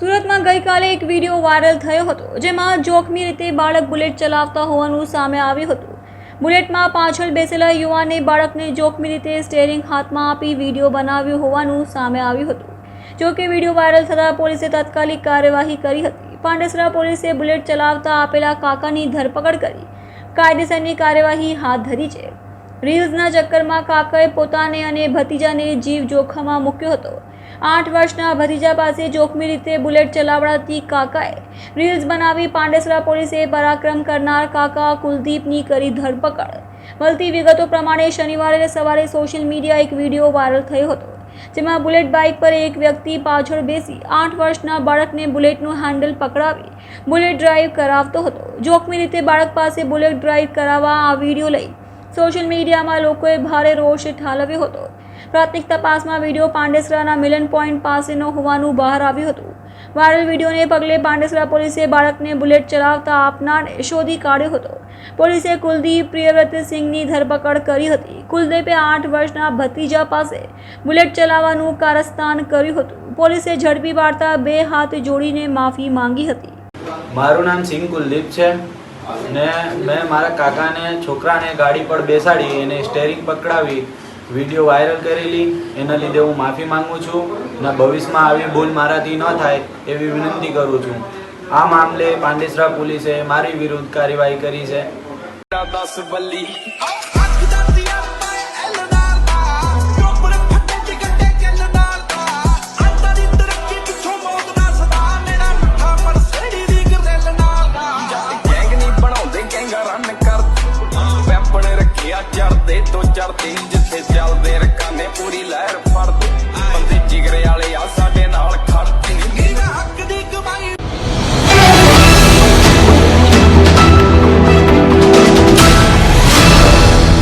સુરતમાં ગઈકાલે એક વીડિયો વાયરલ થયો હતો, જેમાં જોખમી રીતે બાળક બુલેટ ચલાવતા હોવાનું સામે આવ્યું હતું. બુલેટમાં પાછળ બેસેલા યુવાને બાળકને જોખમી રીતે સ્ટેરિંગ હાથમાં આપી વીડિયો બનાવ્યો હોવાનું સામે આવ્યું હતું. જો કે વીડિયો વાયરલ થતાં પોલીસે તાત્કાલિક કાર્યવાહી કરી હતી. પાંડેસરા પોલીસે બુલેટ ચલાવતા આપેલા કાકાની ધરપકડ કરી. કાયદેસરની કાર્યવાહી હાથ ધરી છે. રીલ્સના ચક્કરમાં કાકાએ પોતાને અને ભતીજાને જીવ જોખમમાં મૂક્યો હતો. આઠ વર્ષના ભતીજા પાસે જોખમી રીતે બુલેટ ચલાવડાતી કાકાએ રીલ્સ બનાવી પાંડેસરા પોલીસે પરાક્રમ કરનાર કાકા કુલદીપની કરી ધરપકડ. મળતી વિગતો પ્રમાણે શનિવારે સવારે સોશિયલ મીડિયા એક વીડિયો વાયરલ થયો હતો, જેમાં બુલેટ બાઇક પર એક વ્યક્તિ પાછળ બેસી આઠ વર્ષના બાળકને બુલેટનું હેન્ડલ પકડાવી બુલેટ ડ્રાઈવ કરાવતો હતો. જોખમી રીતે બાળક પાસે બુલેટ ડ્રાઈવ કરાવવા આ વીડિયો લઈ સોશિયલ મીડિયામાં લોકોએ ભારે રોષ ઠાલવ્યો હતો. પ્રાથમિક તપાસમાં વીડિયો પાંડેસરાના મિલન પોઈન્ટ પાસેનો હોવાનું બહાર આવ્યું હતું. વાયરલ વિડીયોને પગલે પાંડેસરા પોલીસે બાળકને બુલેટ ચલાવતા આપનાર શોધી કાઢ્યો હતો. પોલીસે કુલદીપ પ્રિયવ્રતસિંહની ધરપકડ કરી હતી. કુલદીપે આઠ વર્ષના ભતીજા પાસે બુલેટ ચલાવવાનું કારસ્તાન કર્યું હતું. પોલીસે ઝડપી પાડતા બે હાથ જોડીને માફી માંગી હતી. મારું નામ સિંહ કુલદીપ છે. ને મેં મારા કાકાને, છોકરાને ગાડી પર બેસાડી એને સ્ટેરિંગ પકડાવી વીડિયો વાયરલ કરેલી. એના લીધે હું માફી માંગુ છું ને ભવિષ્યમાં આવી ભૂલ મારાથી ન થાય એવી વિનંતી કરું છું. આ મામલે પાંડેસરા પોલીસે મારી વિરુદ્ધ કાર્યવાહી કરી છે. ਚੜਦੇ ਤੋਂ ਚੜਦੇ ਜਿੱਥੇ ਚੱਲਦੇ ਰਕਾਨੇ ਪੂਰੀ